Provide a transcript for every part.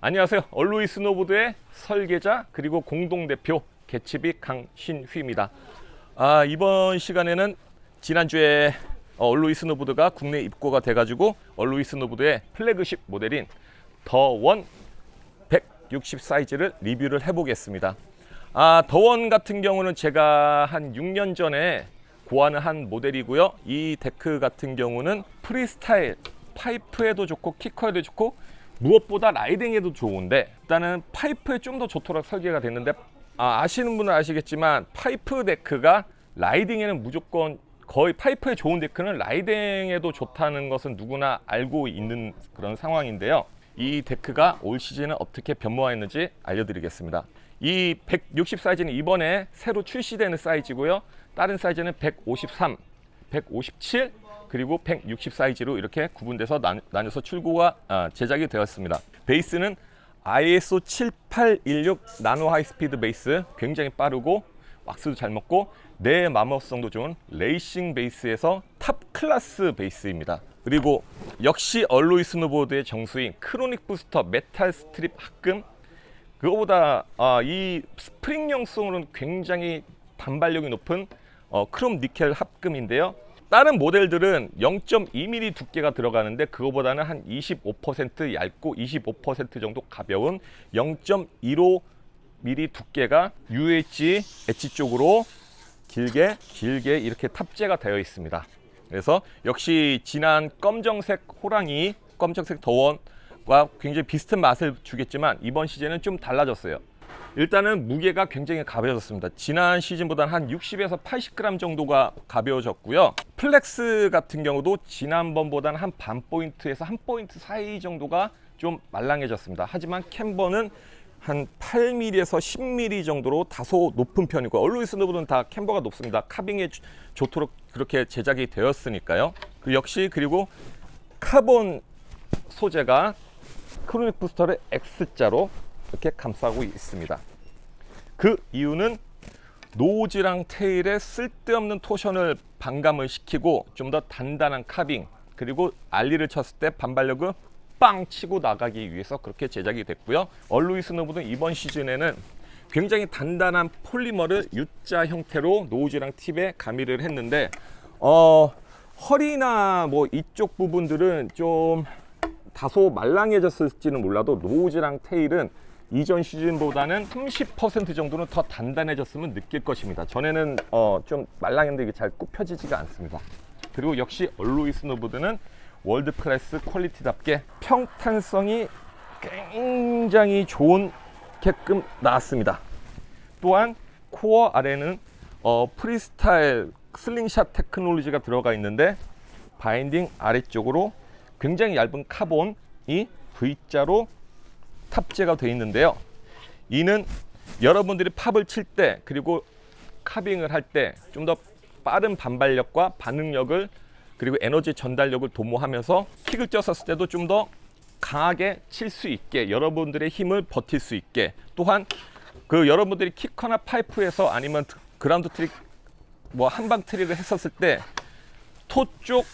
안녕하세요. 얼루이 스노보드의 설계자 그리고 공동대표 개츠비 강신휘입니다. 아, 이번 시간에는 지난주에 어, 얼루이 스노보드가 국내 입고가 돼가지고 얼루이 스노보드의 플래그십 모델인 더원 160 사이즈를 리뷰를 해보겠습니다. 아, 더원 같은 경우는 제가 한 6년 전에 고안을 한 모델이고요. 이 데크 같은 경우는 프리스타일 파이프에도 좋고 키커에도 좋고 무엇보다 라이딩에도 좋은데 일단은 파이프에 좀 더 좋도록 설계가 됐는데 아, 아시는 분은 아시겠지만 파이프 데크가 라이딩에는 무조건 거의 파이프에 좋은 데크는 라이딩에도 좋다는 것은 누구나 알고 있는 그런 상황인데요. 이 데크가 올 시즌에 어떻게 변모했는지 알려드리겠습니다. 이 160 사이즈는 이번에 새로 출시되는 사이즈고요. 다른 사이즈는 153, 157 그리고 160 사이즈로 이렇게 구분돼서 나, 나뉘어서 출고가 아, 제작이 되었습니다. 베이스는 ISO 7816 나노 하이스피드 베이스 굉장히 빠르고 왁스도 잘 먹고 내 마모성도 좋은 레이싱 베이스에서 탑 클래스 베이스입니다. 그리고 역시 얼로이 스노보드의 정수인 크로닉 부스터 메탈 스트립 합금 그거보다 아, 이 스프링 형성으로는 굉장히 반발력이 높은 어, 크롬 니켈 합금인데요. 다른 모델들은 0.2mm 두께가 들어가는데 그거보다는 한 25% 얇고 25% 정도 가벼운 0.15mm 두께가 UH 엣지 쪽으로 길게 길게 이렇게 탑재가 되어 있습니다. 그래서 역시 진한 검정색 호랑이, 검정색 더원과 굉장히 비슷한 맛을 주겠지만 이번 시즌은 좀 달라졌어요. 일단은 무게가 굉장히 가벼워졌습니다. 지난 시즌보다는 한 60에서 80g 정도가 가벼워졌고요. 플렉스 같은 경우도 지난번보다는 한 반 포인트에서 한 포인트 사이 정도가 좀 말랑해졌습니다. 하지만 캠버는 한 8mm에서 10mm 정도로 다소 높은 편이고 얼루이 스노보드는 다 캠버가 높습니다. 카빙에 주- 좋도록 그렇게 제작이 되었으니까요. 그 역시 그리고 카본 소재가 크로닉 부스터를 X자로 이렇게 감싸고 있습니다. 그 이유는 노즈랑 테일에 쓸데없는 토션을 반감을 시키고 좀 더 단단한 카빙 그리고 알리를 쳤을 때 반발력을 빵 치고 나가기 위해서 그렇게 제작이 됐고요. 얼루이 스노보는 이번 시즌에는 굉장히 단단한 폴리머를 U자 형태로 노즈랑 팁에 가미를 했는데 어, 허리나 뭐 이쪽 부분들은 좀 다소 말랑해졌을지는 몰라도 노즈랑 테일은 이전 시즌보다는 30% 정도는 더 단단해졌으면 느낄 것입니다. 전에는 어, 좀 말랑했는데 이게 잘 굽혀지지가 않습니다. 그리고 역시 얼로이 스노보드는 월드 클래스 퀄리티답게 평탄성이 굉장히 좋은 게끔 나왔습니다. 또한 코어 아래는 어, 프리스타일 슬링샷 테크놀로지가 들어가 있는데 바인딩 아래쪽으로 굉장히 얇은 카본이 V자로 탑재가 되어 있는데요. 이는 여러분들이 팝을 칠 때 그리고 카빙을 할 때 좀 더 빠른 반발력과 반응력을 그리고 에너지 전달력을 도모하면서 킥을 쪘었을 때도 좀 더 강하게 칠 수 있게 여러분들의 힘을 버틸 수 있게 또한 그 여러분들이 키커나 파이프에서 아니면 그라운드 트릭 뭐 한방 트릭을 했었을 때 토 쪽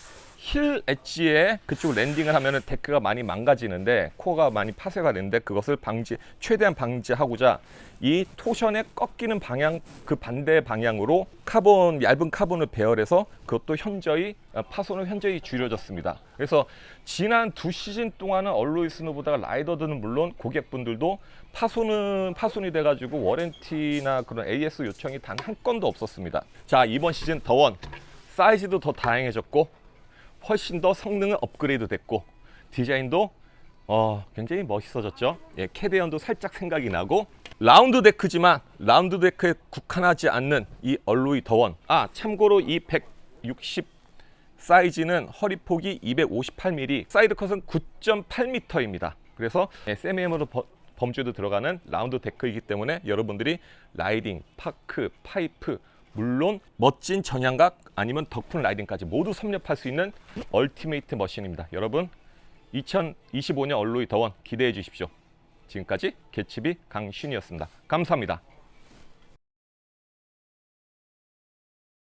힐 엣지에 그쪽 랜딩을 하면은 데크가 많이 망가지는데 코어가 많이 파쇄가 되는데 그것을 방지 최대한 방지하고자 이 토션의 꺾이는 방향 그 반대 방향으로 카본 얇은 카본을 배열해서 그것도 현저히 어, 파손은 현저히 줄여졌습니다. 그래서 지난 두 시즌 동안은 얼로이 스노보다가 라이더들은 물론 고객분들도 파손은 파손이 돼가지고 워렌티나 그런 AS 요청이 단 한 건도 없었습니다. 자 이번 시즌 더원 사이즈도 더 다양해졌고 훨씬 더 성능은 업그레이드 됐고 디자인도 어, 굉장히 멋있어졌죠. 예, 캐대언도 살짝 생각이 나고 라운드 데크지만 라운드 데크에 국한하지 않는 이 얼로이 더원. 아 참고로 이 160 사이즈는 허리 폭이 258mm, 사이드 컷은 9.8m입니다. 그래서 예, 세미엠으로 버- 범주도 들어가는 라운드 데크이기 때문에 여러분들이 라이딩, 파크, 파이프 물론 멋진 전향각 아니면 덕분 라이딩까지 모두 섭렵할 수 있는 얼티메이트 머신입니다. 여러분 2025년 얼로이 더원 기대해 주십시오. 지금까지 개츠비 강신이었습니다. 감사합니다.